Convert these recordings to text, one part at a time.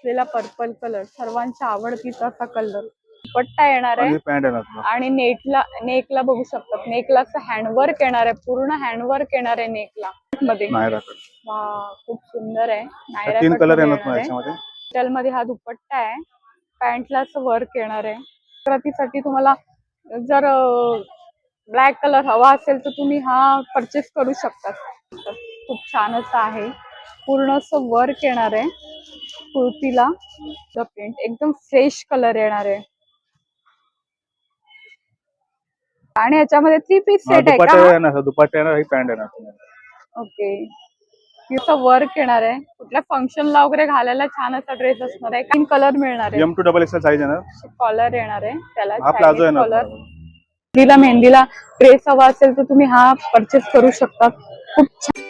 असलेला purple colour सर्वांच्या आवडतीचा असा कलर दुपट्टा येणार आहे. आणि नेटला नेकला बघू शकतात. नेकला हँडवर्क येणार आहे. पूर्ण हँडवर्क येणार आहे नेकला. मध्ये. खूप सुंदर आहे. नायरा मध्ये हा दुपट्टा आहे. पॅन्टला असं वर्क येणार आहे. प्रतिसाठी तुम्हाला जर ब्लॅक कलर हवा असेल तर तुम्ही हा परचेस करू शकता. खूप छान असं आहे. पूर्ण असं वर्क येणार आहे. कुर्तीला. प्रिंट एकदम फ्रेश कलर येणार आहे. आणि याच्यामध्ये थ्री पीस सेट आहे का? येणार दुपट्टा येणार ही पॅन्ट येणार. ओके वर्क येणार आहे. कुठल्या फंक्शनला वगैरे घालायला छान असा ड्रेस असणार आहे. तीन कलर मिळणार आहे. M to double XL size येणार. कॉलर येणार आहे. त्याला प्लाझो येणार कॉलर. मेहंदीला मेहंदीला ड्रेस हवा असेल तर तुम्ही हा परचेस करू शकता. खूप छान.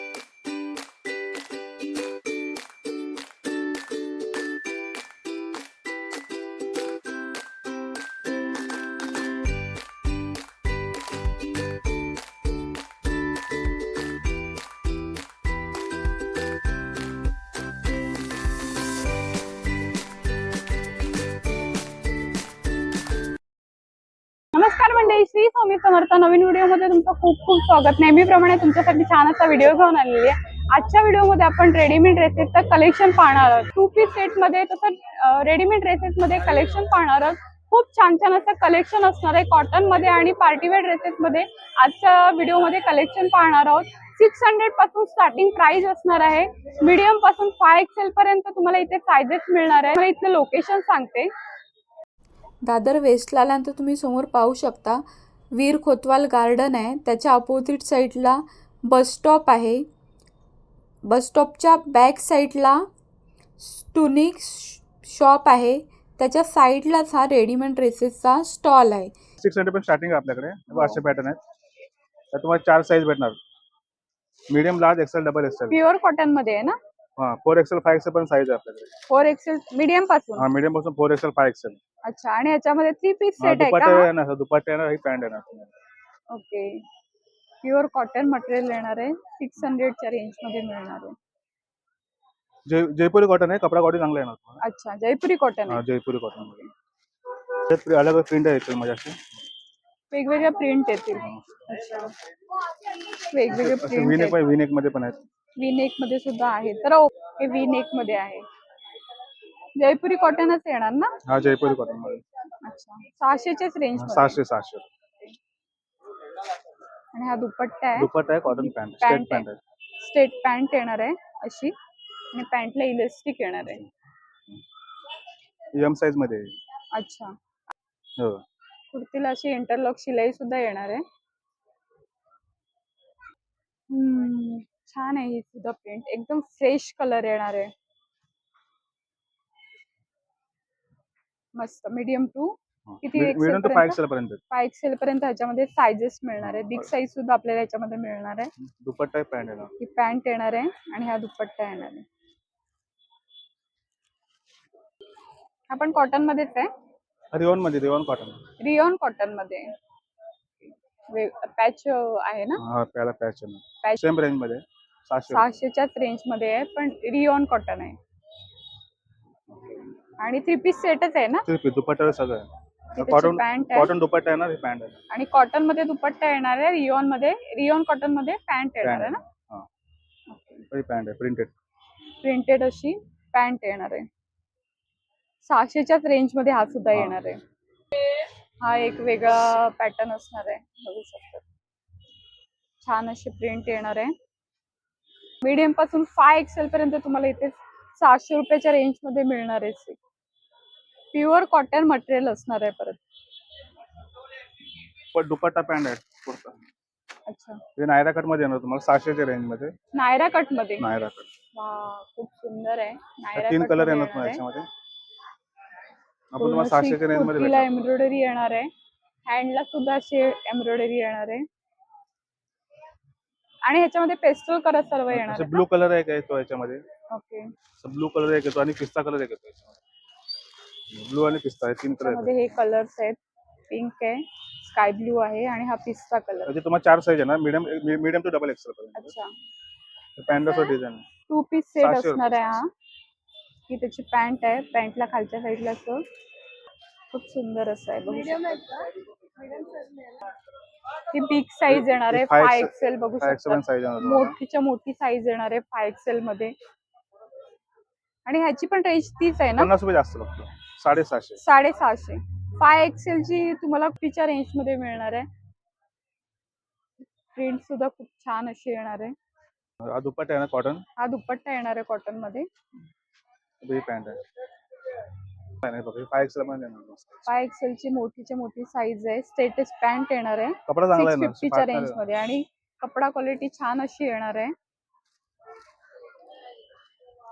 श्री स्वामी समर्थ. नवीन व्हिडिओमध्ये तुमचं खूप खूप स्वागत. नेहमीप्रमाणे तुमच्यासाठी छान असा व्हिडिओ घेऊन आलेली आहे. आजच्या व्हिडिओमध्ये आपण रेडीमेड ड्रेसेसचं कलेक्शन पाहणार आहोत. टू पीस सेटमध्ये तसं रेडीमेड ड्रेसेसमध्ये कलेक्शन पाहणार आहोत. खूप छान छान असं कलेक्शन असणार आहे कॉटनमध्ये आणि पार्टीवेअर ड्रेसेसमध्ये आजच्या व्हिडिओमध्ये कलेक्शन पाहणार आहोत. सिक्स हंड्रेडपासून स्टार्टिंग प्राइस असणार आहे. मीडियमपासून फाय एक्सेल पर्यंत तुम्हाला इथे सायझेस मिळणार आहे. इथलं लोकेशन सांगते. दादर वेस्टला आल्यानंतर तुम्ही समोर पाहू शकता. वीर खोतवाल गार्डन आहे. त्याच्या अपोजिट साईडला बस स्टॉप आहे. बस स्टॉपच्या बॅक साईडला टुनिक शॉप आहे. त्याच्या साईडलाच हा रेडीमेड ड्रेसेसचा स्टॉल आहे. सिक्स हंड्रेड पण स्टार्टिंग आहे आपल्याकडे. हे असे पॅटर्न आहेत. तर तुम्हाला चार साईज भेटणार. Medium large XL double XL pure कॉटनमध्ये आहे ना? हा फोर एक्सेल फाय एक्सेल पण साईज आहे आपल्याकडे. फोर एक्सेल मीडियमपासून? हा मीडियमपासून फोर एक्सेल फाय एक्सेल अच्छा आणि याच्यामध्ये थ्री पीस सेट आहे दुपट्टा का? येणार दुपट्टा येणार ही पॅन्ट येणार तुम्हाला. ओके प्युअर कॉटन मटेरियल येणार आहे. सिक्स हंड्रेडच्या रेंजमध्ये मिळणार आहे. जय जयपुरी कॉटन आहे कपडा क्वालिटी चांगला येणार तुम्हाला. अच्छा जयपुरी कॉटन हा आहे जयपुरी कॉटनमध्ये. त्यात अलग अलग प्रिंट येतील असे वेगवेगळ्या प्रिंट येतील. अच्छा. वेगवेगळे विनेक प्रिंट पण विनेकमध्ये पण आहेत. वी नेकमध्ये सुद्धा आहे. तर ओ, हे वी नेकमध्ये आहे. जयपुरी कॉटनच येणार ना? हा जयपुरी कॉटनमध्ये. अच्छा. सहाशेच्याच रेंज सहाशे सहाशे. आणि हा दुपट्टा आहे. दुपट्टा आहे कॉटन पॅन्ट स्टेट पॅन्ट आहे. स्टेट पॅन्ट येणार आहे अशी. आणि पॅन्टला इलेस्टिक येणार आहे. एम साईजमध्ये. अच्छा. हो. कुर्तीला अशी इंटरलॉक शिलाई सुद्धा येणार आहे. हम्म, छान आहे ही सुद्धा प्रिंट एकदम फ्रेश कलर येणार आहे. मस्त. मीडियम टू किती? एक्सेल पर्यंत. फाय एक्सेल पर्यंत ह्याच्यामध्ये सायझेस मिळणार आहे बिग साईज सुद्धा आपल्याला याच्यामध्ये मिळणार आहे. दुपट्टा पॅन्ट येणार. ही पॅन्ट येणार आहे आणि हा दुपट्टा येणार आहे. आपण कॉटन मध्येच आहे. रिओनमध्ये रिओन कॉटन रिओन कॉटनमध्ये पॅच आहे ना? हा त्याला पॅच पॅच सेम रेंजमध्ये. सहाशे. सहाशेच्याच रेंजमध्ये आहे पण रिओन कॉटन आहे. आणि थ्री पीस सेटच आहे ना? रुपये दुपट्टा सगळं आहे. कॉटन पॅन्ट आहे. कॉटन दुपट्टा येणार ही पॅन्ट आहे आणि कॉटनमध्ये दुपट्टा येणार आहे रिओनमध्ये रिओन कॉटनमध्ये पॅन्ट येणार आहे ना? पॅन्ट आहे प्रिंटेड प्रिंटेड अशी पॅन्ट येणार आहे. सहाशेच्याच रेंजमध्ये हा सुद्धा. येणार आहे. हा एक वेगळा पॅटर्न असणार आहे बघू शकतात छान अशी प्रिंट येणार आहे. मीडियमपासून फाय एक्सेल पर्यंत तुम्हाला इथे सहाशे रुपयाच्या रेंजमध्ये मिळणार आहे. प्युअर कॉटन मटेरियल असणार आहे परत. पण दुपट्टा पॅन्ट आहे कुर्ता. अच्छा. नायरा कटमध्ये येणार तुम्हाला सहाशेच्या रेंजमध्ये. नायरा कटमध्ये? नायरा कट वा खूप सुंदर आहे. नायरा तीन कलर येणार तुम्हाला. याच्यामध्ये. आपण तुम्हाला सहाशेच्या रेंजमध्ये भेटणार. एम्ब्रॉयडरी येणार आहे. हँडला सुद्धा अशी एम्ब्रॉयडरी येणार आहे. आणि ह्याच्यामध्ये पेस्टल कलर सर्व येणार ब्लू कलर एक येतो याच्यामध्ये. ओके. ब्लू कलर एक येतो आणि पिस्ता कलर एक येतो याच्यामध्ये. ब्लू आणि पिस्ता हे तीन कलर त्यामध्ये हे कलर्स आहेत. पिंक आहे. स्काय ब्लू आहे आणि हा पिस्ता कलर म्हणजे तुम्हाला चार साईज येणार medium medium to double XL पर्यंत. अच्छा. पॅन्टचा डिझाईन टू पीस सेट सहाशे असणार आहे हा. ही त्याची पॅन्ट आहे. पॅन्टला खालच्या साईडला असं. खूप सुंदर असं आहे. बघू शकता. ही बिग साईज येणार आहे. ही फाय एक्सेल बघू शकता. साईज आहे. मोठीच्या मोठी साईज येणार आहे फाय एक्सेल मध्ये. आणि ह्याची पण रेंज तीच आहे ना? पन्नास रुपये जास्त फक्त. साडेसहाशे. साडेसहाशे. फाय एक्सेल ची तुम्हाला तिच्या रेंजमध्ये मिळणार आहे. प्रिंट सुद्धा खूप छान अशी येणार आहे. हा दुपट्टा आहे ना कॉटन हा दुपट्टा येणार आहे कॉटनमध्ये. ही पॅन्ट आहे. फाय एक्सेल मध्ये येणार मस्त. फाय एक्सेल ची मोठीच्या मोठी साईज आहे. स्टेटस पॅन्ट येणार आहे. कपडा चांगला सिक्स फिफ्टीच्या रेंज. मध्ये. आणि कपडा क्वालिटी छान अशी येणार आहे.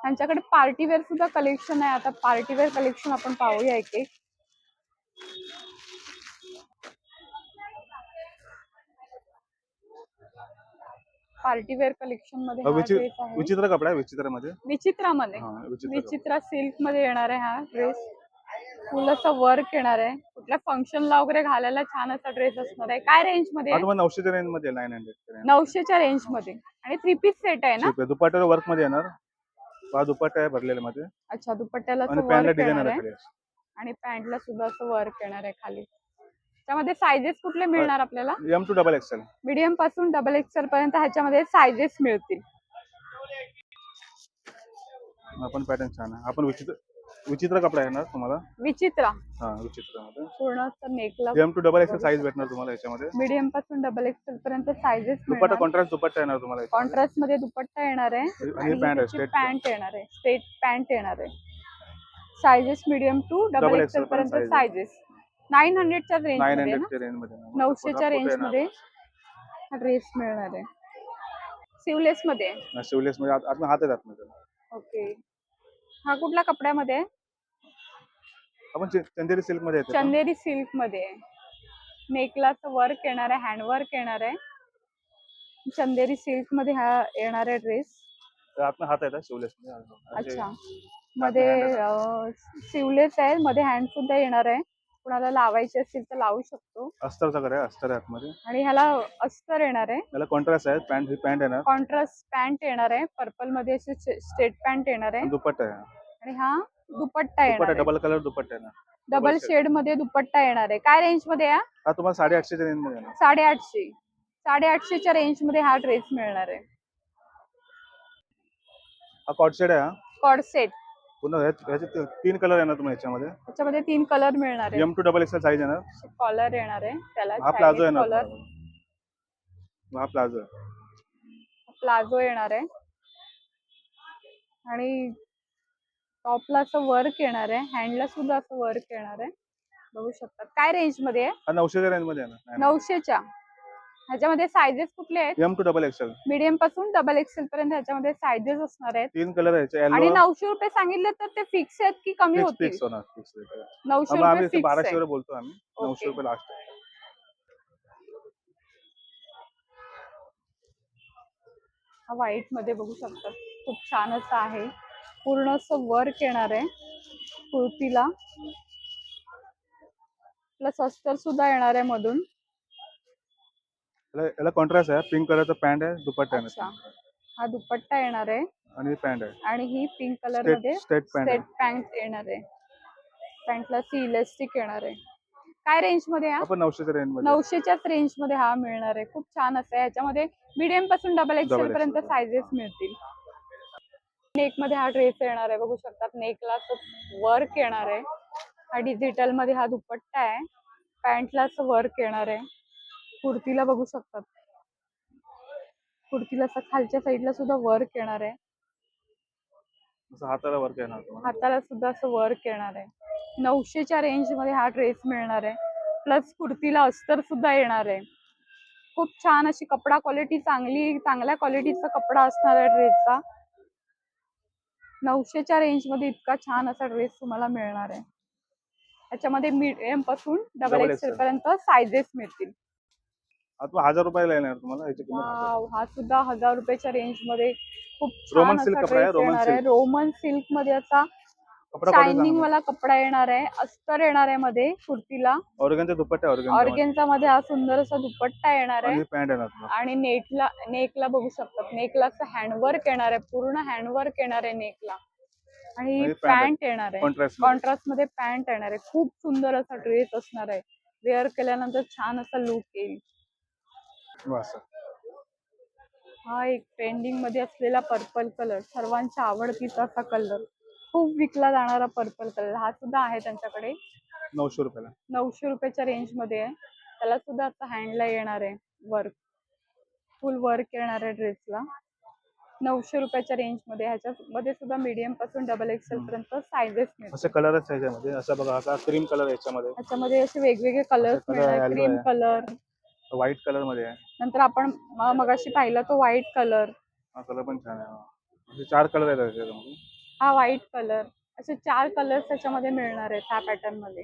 त्यांच्याकडे पार्टीवेअर सुद्धा कलेक्शन आहे. आता पार्टीवेअर कलेक्शन आपण पाहूया एक एक. पार्टीवेअर कलेक्शनमध्ये विचित्र कपडा आहे विचित्रामध्ये. विचित्रामध्ये. हा विचित्र. विचित्रा सिल्कमध्ये येणार आहे हा ड्रेस फुल असं वर्क येणार आहे. कुठल्या फंक्शनला वगैरे घालायला छान असा ड्रेस असणार आहे. काय रेंजमध्ये नऊशेच्या रेंजमध्ये नाईन हंड्रेड नऊशेच्या रेंजमध्ये. आणि थ्री पीस सेट आहे ना? दुपट्टा वर्कमध्ये येणार. हा दुपट्टा आहे भरलेल्या मध्ये अच्छा दुपट्ट्याला आणि पॅन्टला डिझाईन येणार आहे आहे. खाली आणि पॅन्टला सुद्धा असं वर्क येणार आहे खाली. त्यामध्ये सायझेस कुठले मिळणार आपल्याला? एम टू डबल एक्सेल मीडियमपासून डबल एक्सेल पर्यंत ह्याच्यामध्ये सायझेस मिळतील. आपण पॅटर्न छान आहे. आपण विचित्र विचित्र कपडा येणार तुम्हाला? विचित्रा. हा विचित्रामध्ये. पूर्ण नेकला M to double XL size भेटणार तुम्हाला याच्यामध्ये? मीडियमपासून डबल एक्सेल पर्यंत सायझेस दुपट्टा कॉन्ट्रास्ट दुपट्टा येणार तुम्हाला. कॉन्ट्रास्टमध्ये दुपट्टा येणार आहे आणि पॅन्ट स्ट्रेट येणार आहे. स्ट्रेट पॅन्ट येणार आहे. Sizes medium to double XL पर्यंत. सायझेस नाईन हंड्रेडच्या रेंजमध्ये. नऊशेच्या रेंज. मध्ये हा ड्रेस मिळणार आहे. सिवलेस मध्ये? शिवलेस मध्ये. हात आतमध्ये. ओके हा कुठल्या कपड्यामध्ये आहे? आपण चंदेरी सिल्कमध्ये चंदेरी सिल्कमध्ये नेकलाच वर्क येणार आहे हँडवर्क येणार आहे. चंदेरी सिल्कमध्ये हा येणार आहे ड्रेस हात आहे शिवलेस. मध्ये अच्छा. मध्ये सिवलेस आहे. मध्ये हँड सुद्धा येणार आहे. कुणाला लावायचे असतील तर लावू शकतो. अस्तरचा कडे अस्तर आहे आतमध्ये. आणि ह्याला अस्तर येणार आहे. त्याला कॉन्ट्रास्ट आहे पॅन्ट ही पॅन्ट येणार. कॉन्ट्रास्ट पॅन्ट येणार आहे. पर्पलमध्ये अशी स्ट्रेट पॅन्ट येणार आहे. दुपट्टा आहे. आणि हा दुपट्टा येणार दुपट्टा डबल कलर दुपट्टा येणार. डबल double शेडमध्ये दुपट्टा येणार आहे. काय रेंजमध्ये आहे हा तुम्हाला साडेआठशेच्या रेंजमध्ये येणार. साडेआठशे. साडेआठशेच्या रेंजमध्ये हा ड्रेस मिळणार आहे. हा कॉट सेट आहे हा. कॉड सेट पुन्हा ह्याच- ह्याचे ती- तीन कलर येणार तुम्हाला याच्यामध्ये त्याच्यामध्ये तीन कलर मिळणार आहे. M to double XL size येणार. कॉलर येणार आहे. त्याला हा प्लाझो येणार कॉलर तुम्हाला. हा प्लाझो प्लाझो येणार आहे. आणि टॉपला असं वर्क येणार आहे. हँडला सुद्धा असं वर्क येणार आहे. बघू शकतात काय रेंजमध्ये आहे? हा नऊशेच्या रेंजमध्ये नऊशेच्या. ह्याच्यामध्ये सायझेस कुठले आहेत? एम टू डबल एक्सेल मीडियमपासून डबल एक्सेल पर्यंत ह्याच्यामध्ये सायझेस असणार आहेत. तीन कलर आणि नऊशे रुपये सांगितले तर ते फिक्स आहेत की कमी होतील? फिक्स होणार फिक्स नऊशे रुपये फिक्स बाराशे वर बोलतो आम्ही. नऊशे. रुपये लास्ट हा व्हाईटमध्ये बघू शकतात खूप छान असं आहे. पूर्ण असं वर्क येणार आहे कुर्तीला प्लस अस्तर सुद्धा येणार आहे मधून. याला कॉन्ट्रास्ट आहे पिंक कलरचा पॅन्ट आहे दुपट्टा अच्छा. आहे हा दुपट्टा येणार आहे. आणि पॅन्ट आहे. आणि ही पिंक कलरमध्ये स्टेट स्टेट पॅन्ट सेट आहे पॅन्ट येणार आहे. पॅन्टला सी इलेस्टिक येणार आहे. काय रेंजमध्ये हा? आपण नऊशेच्या रेंजमध्ये. नऊशेच्याच रेंजमध्ये हा मिळणार आहे. खूप छान असं आहे. याच्यामध्ये मीडियमपासून डबल एक्सेल Double पर्यंत XL. सायझेस मिळतील. नेकमध्ये हा ड्रेस येणार आहे. बघू शकतात नेकला वर्क येणार आहे. हा डिजिटलमध्ये हा दुपट्टा आहे. पॅन्टला असं वर्क येणार आहे. कुर्तीला बघू शकतात. कुर्तीला खालच्या साईडला सुद्धा वर्क येणार आहे. हाताला वरती येणार हाताला सुद्धा असं वर्क येणार आहे. नऊशेच्या रेंजमध्ये हा ड्रेस मिळणार आहे. प्लस कुर्तीला अस्तर सुद्धा येणार आहे. खूप छान अशी कपडा क्वालिटी चांगली चांगल्या क्वालिटीचा कपडा असणार आहे ड्रेसचा नऊशेच्या रेंजमध्ये इतका छान असा ड्रेस तुम्हाला मिळणार आहे त्याच्यामध्ये मीडियमपासून डबल एक्सेल. पर्यंत सायझेस मिळतील आता हजार रुपयाला येणार तुम्हाला हा सुद्धा हजार रुपयाच्या रेंजमध्ये खूप आहे silk. रोमन सिल्कमध्ये असा quality शायनिंग वाला कपडा येणार आहे अस्तर येणार आहे मध्ये कुर्तीला. ऑर्गनचा दुपट्टा ऑर्गन ऑर्गेन्झा मध्ये. हा सुंदर असा दुपट्टा येणार आहे. आणि पॅन्ट येणार आणि नेटला नेकला बघू शकतात. नेकला असं हँडवर्क येणार आहे पूर्ण हँडवर्क येणार आहे नेकला. आणि. पॅन्ट येणार आहे. कॉन्ट्रास्टमध्ये. पॅन्ट येणार आहे. खूप सुंदर असा ड्रेस असणार आहे. वेअर केल्यानंतर छान असा लुक येईल. हा एक ट्रेंडिंगमध्ये असलेला पर्पल कलर सर्वांच्या आवडतीचा असा कलर खूप विकला जाणारा पर्पल कलर हा सुद्धा आहे त्यांच्याकडे. नऊशे रुपयाला. नऊशे रुपयाच्या रेंजमध्ये आहे. त्याला सुद्धा आता हँडला येणार आहे वर्क फुल वर्क येणार आहे ड्रेसला नऊशे रुपयाच्या रेंजमध्ये ह्याच्यामध्ये सुद्धा मीडियमपासून डबल एक्सेल पर्यंत सायझेस असे कलरच ह्याच्यामध्ये. असं बघा क्रीम कलर याच्यामध्ये ह्याच्यामध्ये. असे वेगवेगळे मिळणार. yellow cream. कलर व्हाईट कलरमध्ये आहे. नंतर आपण मगाशी पाहिला तो व्हाईट कलर हा कलर पण छान आहे. असे चार कलर आहेत त्याच्यामध्ये हा व्हाईट कलर असे चार कलर्स त्याच्यामध्ये मिळणार आहेत ह्या पॅटर्नमध्ये.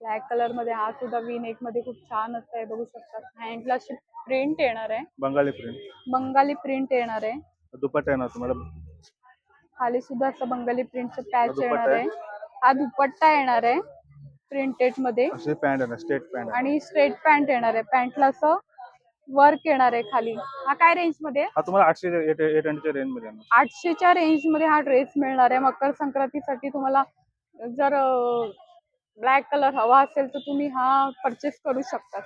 ब्लॅक कलरमध्ये हा सुद्धा वी नेकमध्ये खूप छान असं आहे बघू शकता. हँडला अशी प्रिंट येणार आहे. बंगाली प्रिंट बंगाली प्रिंट येणार आहे. दुपट्टा येणार तुम्हाला. खाली सुद्धा असं बंगाली प्रिंटचं पॅच येणार आहे. हा दुपट्टा येणार आहे. प्रिंटेडमध्ये. पॅन्ट आहे स्टेट पॅन्ट आणि स्ट्रेट पॅन्ट येणार आहे. पॅन्टला असं वर्क येणार आहे खाली. हा काय रेंजमध्ये आहे? हा तुम्हाला आठशे एट एट हंड्रेडच्या रेंजमध्ये येणार. आठशेच्या रेंजमध्ये हा ड्रेस मिळणार आहे. मकर संक्रांतीसाठी तुम्हाला जर ब्लॅक कलर हवा असेल तर तुम्ही हा परचेस करू शकता.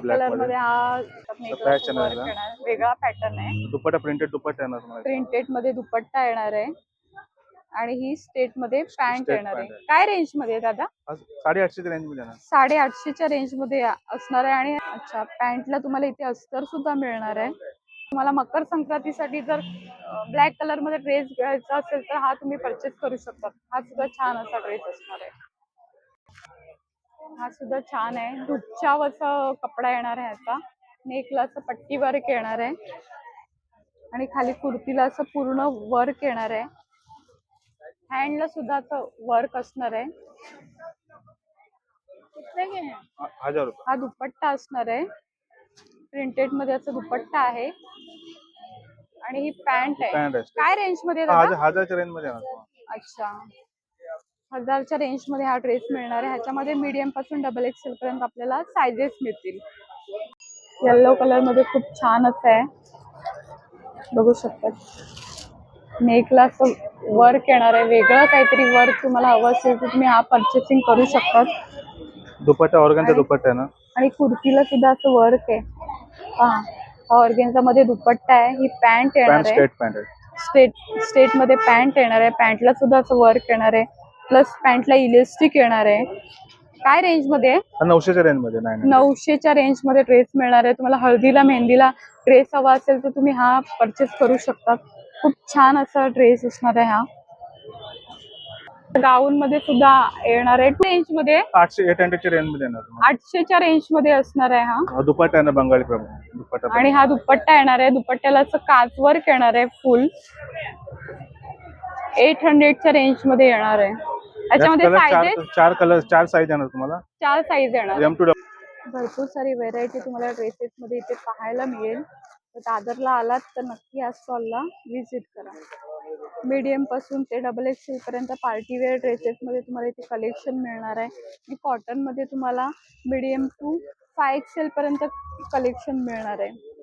ब्लॅक कलरमध्ये मध्ये. हा work. येणार. वेगळा पॅटर्न आहे. दुपट्टा प्रिंटेड दुपट्टा येणार तुम्हाला. प्रिंटेडमध्ये दुपट्टा येणार आहे. आणि ही स्टेटमध्ये पॅन्ट येणार आहे. काय रेंजमध्ये दादा? हा साडे आठशेच्या रेंजमध्ये येणार साडे आठशेच्या रेंजमध्ये असणार आहे आणि अच्छा पॅन्टला तुम्हाला इथे अस्तर सुद्धा मिळणार आहे. तुम्हाला मकर संक्रांतीसाठी जर ब्लॅक कलरमध्ये ड्रेस घ्यायचा असेल तर हा तुम्ही परचेस करू शकता. हा सुद्धा छान असा ड्रेस असणार आहे. हा सुद्धा छान आहे. दुपचाव असं कपडा येणार आहे ह्याचा नेकला असं पट्टी वर्क येणार आहे. आणि खाली कुर्तीला असं पूर्ण वर्क येणार आहे. हँडला सुद्धा वर्क असणार आहे. हा- हजार हा दुपट्टा असणार आहे. प्रिंटेडमध्ये असं दुपट्टा आहे. आणि ही पॅन्ट आहे. काय रेंजमध्ये हजारच्या रेंज. अच्छा. हजारच्या रेंजमध्ये हा ड्रेस मिळणार आहे. ह्याच्यामध्ये मीडियमपासून डबल एक्सेल पर्यंत आपल्याला सायझेस मिळतील. येल्लो कलरमध्ये खूप छान असं आहे. बघू शकता. नेकला असं वर्क येणार आहे. वेगळं काहीतरी वर्क तुम्हाला हवं असेल तर तुम्ही हा परचेसिंग करू शकतात. दुपट्टा ऑर्गनचा दुपट्टा आहे ना? आणि कुर्तीला सुद्धा असं वर्क आहे. हा ऑर्गेन्झा मध्ये दुपट्टा आहे. ही पॅन्ट येणार पॅन्ट आहे. स्टेट पॅन्ट आहे. स्टेट स्टेटमध्ये पॅन्ट येणार आहे. पॅन्टला सुद्धा असं वर्क येणार आहे. प्लस पॅन्टला इलेस्टिक येणार आहे. काय रेंजमध्ये आहे? हा नऊशेच्या रेंजमध्ये नाही नऊशेच्या रेंजमध्ये ड्रेस मिळणार आहे. तुम्हाला हळदीला मेहंदीला ड्रेस हवा असेल तर तुम्ही हा परचेस करू शकता खूप छान असा ड्रेस असणार आहे हा. गाऊन मध्ये सुद्धा येणार आहे. रेंजमध्ये? आठशे एट हंड्रेडच्या रेंजमध्ये येणार. आठशेच्या रेंजमध्ये असणार आहे हा. हा दुपट्टा ना बंगाली प्रमाणे दुपट्टा आणि हा दुपट्टा येणार आहे. दुपट्ट्याला असं काच वर्क येणार आहे फुल एट हंड्रेडच्या रेंजमध्ये येणार आहे. याच्यामध्ये कलर चार कलर चार साईज येणार तुम्हाला. चार साईज येणार. भरपूर सारी व्हेरायटी तुम्हाला ड्रेसेस मध्ये इथे पाहायला मिळेल. तर दादरला आलात तर नक्की या स्टॉलला व्हिजिट करा. मीडियमपासून ते डबल एक्सेल पर्यंत पार्टीवेअर ड्रेसेसमध्ये तुम्हाला इथे कलेक्शन मिळणार आहे. आणि कॉटनमध्ये तुम्हाला मीडियम टू फाय एक्सेल पर्यंत कलेक्शन मिळणार आहे.